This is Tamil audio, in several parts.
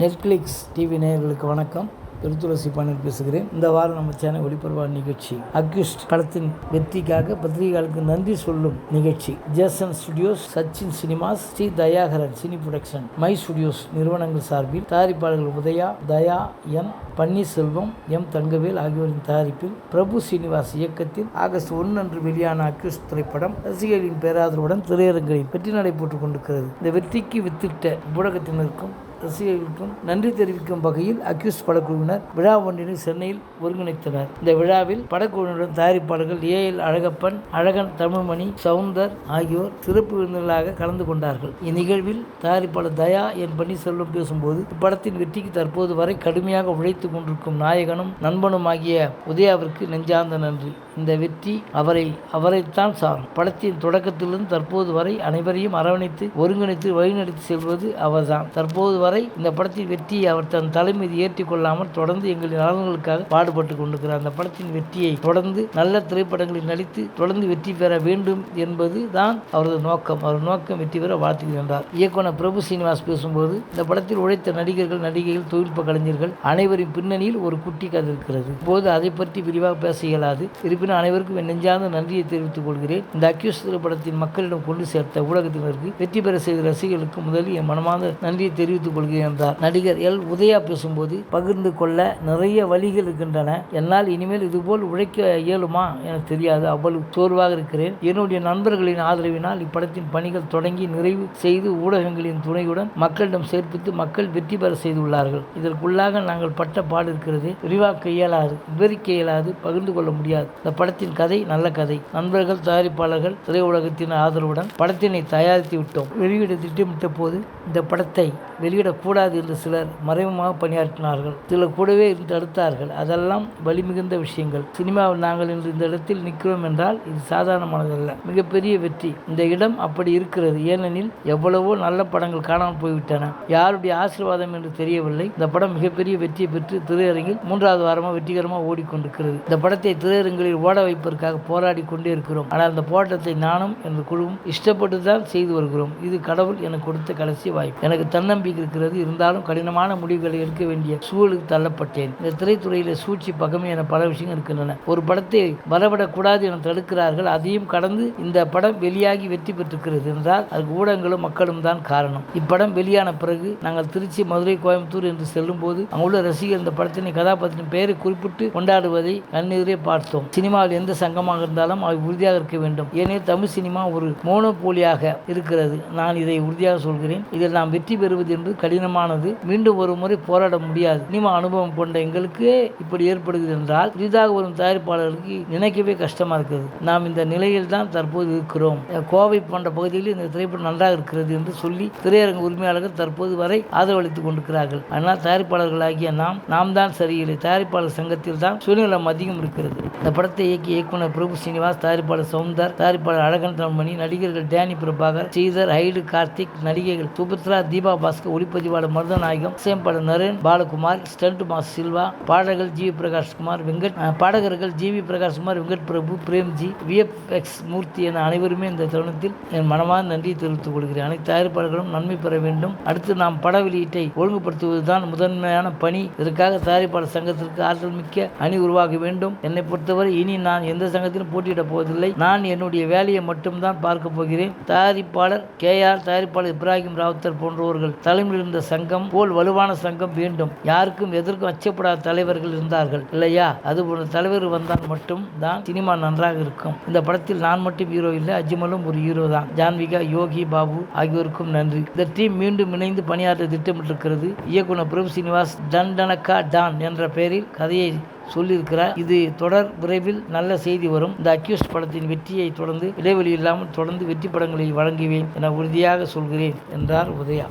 நெட்ஃப்ளிக்ஸ் டிவி நேயர்களுக்கு வணக்கம். திருத்துளசி பாண்டியன் பேசுகிறேன். இந்த வாரம் நம்ம சேனல் ஒளிபரவா நிகழ்ச்சி. அக்யூஸ்ட் படத்தின் வெற்றிக்காக பத்திரிகையாளருக்கு நன்றி சொல்லும் நிகழ்ச்சி. Jason studios Sachin cinemas Sri Dhayakaran cine production my studios நிறுவனங்கள் சார்பில் தயாரிப்பாளர்கள் உதயா தயா என் பன்னீர்செல்வம் எம் தங்கவேல் ஆகியோரின் தயாரிப்பில் பிரபு சீனிவாஸ் இயக்கத்தில் ஆகஸ்ட் ஒன்று அன்று வெளியான அக்யூஸ்ட் திரைப்படம் ரசிகர்களின் பேராதரவுடன் திரையரங்களில் வெற்றி நடைபெற்றுக் கொண்டிருக்கிறது. இந்த வெற்றிக்கு வித்திட்ட ஊடகத்தினருக்கும் ரசிகர்களுக்கும் நன்றி தெரிவிக்கும் வகையில் அக்யூஸ் படக்குழுவினர் விழா ஒன்றினை சென்னையில் ஒருங்கிணைத்தனர். இந்த விழாவில் படக்குழுவினருடன் தயாரிப்பாளர்கள் ஏ எல் அழகப்பன் அழகன் தமிழ்மணி சவுந்தர் ஆகியோர் சிறப்பு விருந்தினர்களாக கலந்து கொண்டார்கள். இந்நிகழ்வில் தயாரிப்பாளர் தயா என் பன்னீர்செல்வம் பேசும்போது இப்படத்தின் வெற்றிக்கு தற்போது வரை கடுமையாக உழைத்துக் கொண்டிருக்கும் நாயகனும் நண்பனுமாகிய உதயாவிற்கு நெஞ்சார்ந்த நன்றி. இந்த வெற்றி அவரை அவரைத்தான் சாரும். படத்தின் தொடக்கத்திலிருந்து தற்போது வரை அனைவரையும் அரவணைத்து ஒருங்கிணைத்து வழிநடத்தி செல்வது அவர்தான். தற்போது வரை இந்த படத்தின் வெற்றியை அவர் தன் தலைமீது ஏற்றிக்கொள்ளாமல் தொடர்ந்து எங்களின் நலன்களுக்காக பாடுபட்டு கொண்டிருக்கிறார். அந்த படத்தின் வெற்றியை தொடர்ந்து நல்ல திரைப்படங்களில் நடித்து தொடர்ந்து வெற்றி பெற வேண்டும் என்பது தான் அவரது நோக்கம். அவர் நோக்கம் வெற்றி பெற வாழ்த்துகின்றார் இயக்குனர் பிரபு சீனிவாஸ் பேசும்போது இந்த படத்தில் உழைத்த நடிகர்கள் நடிகைகள் தொழில்நுட்ப கலைஞர்கள் அனைவரின் பின்னணியில் ஒரு குட்டி கதை இருக்கிறது. போது அதை பற்றி விரிவாக பேச இயலாது. இருப்பினும் அனைவருக்கும் என் நெஞ்சார்ந்த நன்றியை தெரிவித்துக் கொள்கிறேன். இந்த அக்யூஸ் திரைப்படத்தின் மக்களிடம் கொண்டு சேர்த்த ஊடகத்தினருக்கு வெற்றி பெற செய்த ரசிகர்களுக்கு முதலில் என் மனமார்ந்த நன்றியை தெரிவித்துக் கொள்கிறேன் என்றார். நடிகர் எல். உதயா பேசும்போது பகிர்ந்து கொள்ள நிறைய வழிகள் இருக்கின்றன. என்னால் இனிமேல் இதுபோல் உழைக்க இயலுமா? என தெரியாது. அவ்வளவு சோர்வாக இருக்கிறேன். என்னுடைய நண்பர்களின் ஆதரவினால் இப்படத்தின் பணிகள் தொடங்கி நிறைவு செய்து ஊடகங்களின் துணையுடன் மக்களிடம் சேர்ப்பித்து மக்கள் வெற்றி பெற செய்துள்ளார்கள். இதற்குள்ளாக நாங்கள் பட்ட பாடு இருக்கிறது. விரிவாக்க இயலாது. விவரிக்க இயலாது. பகிர்ந்து கொள்ள முடியாது. இந்த படத்தின் கதை நல்ல கதை. நண்பர்கள் தயாரிப்பாளர்கள் திரையுலகத்தின் ஆதரவுடன் படத்தினை தயாரித்து விட்டோம். வெளியிட திட்டமிட்ட போது இந்த படத்தை வெளியிடக்கூடாது என்று சிலர் மறைமுகமாக பணியாற்றினார்கள். சிலர் கூடவே இருந்து தடுத்தார்கள். அதெல்லாம் வலிமிகுந்த விஷயங்கள். சினிமாவில் நாங்கள் இன்று இந்த இடத்தில் நிற்கிறோம் என்றால் இது சாதாரணமானதல்ல. மிகப்பெரிய வெற்றி. இந்த இடம் அப்படி இருக்கிறது. ஏனெனில் எவ்வளவோ நல்ல படங்கள் காணாமல் போய்விட்டன. யாருடைய ஆசீர்வாதம் என்று தெரியவில்லை. இந்த படம் மிகப்பெரிய வெற்றியை பெற்று திரையரங்கில் மூன்றாவது வாரமாக வெற்றிகரமாக ஓடிக்கொண்டிருக்கிறது. இந்த படத்தை திரையரங்களில் ஓட வைப்பதற்காக போராடி கொண்டே இருக்கிறோம். ஆனால் அந்த போராட்டத்தை நானும் எனது குழுவும் இஷ்டப்பட்டு தான் செய்து வருகிறோம். இது கடவுள் எனக்கு கொடுத்த கடைசி வாய்ப்பு. எனக்கு தன்னம்பி தன்னம்பிக்கை இருக்கிறது. இருந்தாலும் கடினமான முடிவுகளை எடுக்க வேண்டிய சூழலுக்கு தள்ளப்பட்டேன். இந்த திரைத்துறையில் சூழ்ச்சி பகமை என பல விஷயங்கள் இருக்கின்றன. ஒரு படத்தை வரவிடக்கூடாது என தடுக்கிறார்கள். அதையும் கடந்து இந்த படம் வெளியாகி வெற்றி பெற்றிருக்கிறது என்றால் அதுக்கு ஊடகங்களும் மக்களும் தான் காரணம். இப்படம் வெளியான பிறகு நாங்கள் திருச்சி மதுரை கோயம்புத்தூர் என்று செல்லும் போது அங்குள்ள ரசிகர் இந்த படத்தின் கதாபாத்திரத்தின் பெயரை குறிப்பிட்டு கொண்டாடுவதை கண்ணெதிரே பார்த்தோம். சினிமாவில் எந்த சங்கமாக இருந்தாலும் அவை உறுதியாக இருக்க வேண்டும். ஏனே தமிழ் சினிமா ஒரு மோனோபோலியாக இருக்கிறது. நான் இதை உறுதியாக சொல்கிறேன். இதில் நாம் வெற்றி பெறுவது என்பது கடினமானது. மீண்டும் ஒரு முறை போராட முடியாது. சினிமா அனுபவம் கொண்ட எங்களுக்கு இப்படி ஏற்படுகிறது என்றால் புதிதாக வரும் தயாரிப்பாளர்களுக்கு நினைக்கவே கஷ்டமா இருக்கிறது நாம் இந்த நிலையில் தான் தற்போது இருக்கிறோம். கோவை போன்ற பகுதிகளில் இந்த திரைப்படம் நன்றாக இருக்கிறது என்று சொல்லி திரையரங்கு உரிமையாளர்கள் தற்போது வரை ஆதரவளித்துக் கொண்டிருக்கிறார்கள். ஆனால் தயாரிப்பாளர்களாகிய நாம் நாம் தான் சரியில்லை. தயாரிப்பாளர் சங்கத்தில் தான் சுயநலம் அதிகம் இருக்கிறது. இந்த படத்தை இயக்கிய இயக்குனர் பிரபு சீனிவாஸ் தயாரிப்பாளர் சவுந்தர் தயாரிப்பாளர் அழகன் தமிழ்மணி நடிகர்கள் டேனி பிரபாகர் ஸ்ரீதர் ஐடு கார்த்திக் நடிகைகள் சுபத்ரா தீபா பாஸ்கர் ஒளிப்பதிவாளர் மருதநாயகம் இசையமைப்பாளர் Naren Balakumar stunt mass Silva பாடகர்கள் ஜி பிரகாஷ்குமார் வெங்கட் பாடகர்கள் G V Prakashkumar Venkat Prabhu Premji VFX Murthy என அனைவருமே இந்த தருணத்தில் என் மனமார்ந்த நன்றியை தெரிவித்துக் கொள்கிறேன். அனைத்து தயாரிப்பாளர்களும் நன்மை பெற வேண்டும். அடுத்து நாம் பட வெளியீட்டை ஒழுங்குபடுத்துவதுதான் முதன்மையான பணி. இதற்காக தயாரிப்பாளர் சங்கத்திற்கு ஆற்றல் மிக்க அணி உருவாக வேண்டும். என்னை பொறுத்தவரை இனி நான் எந்த சங்கத்திலும் போட்டியிடப் போவதில்லை. நான் என்னுடைய வேலையை மட்டும்தான் பார்க்க போகிறேன். தயாரிப்பாளர் கே ஆர் தயாரிப்பாளர் இப்ராஹிம் ராவுத்தர் போன்றவர்கள் தலை தலைமையில் சங்கம் போல் வலுவான சங்கம் வேண்டும். யாருக்கும் எதற்கும் அச்சப்படாத தலைவர்கள் இருந்தார்கள். இல்லையா? அது போன்ற தலைவர் வந்தால் மட்டும் தான் சினிமா நன்றாக இருக்கும். இந்த படத்தில் நான் மட்டும் ஹீரோ இல்லை அஜ்மலும் ஒரு ஹீரோ தான். ஜான்விகா யோகி பாபு ஆகியோருக்கும் நன்றி. இந்த டீம் மீண்டும் இணைந்து பணியாற்ற திட்டமிட்டிருக்கிறது. இயக்குனர் பிரபு சீனிவாஸ் டண்டனக்கா டான் என்ற பெயரில் கதையை சொல்லியிருக்கிறார். இது தொடர் விரைவில் நல்ல செய்தி வரும். இந்த அக்யூஸ்ட் படத்தின் வெற்றியை தொடர்ந்து இடைவெளி இல்லாமல் தொடர்ந்து வெற்றி படங்களை வழங்குவேன் என உறுதியாக சொல்கிறேன் என்றார் உதயா.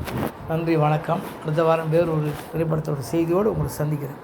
நன்றி வணக்கம். அடுத்த வாரம் வேறொரு திரைப்படத்தோட செய்தியோடு உங்களை சந்திக்கிறேன்.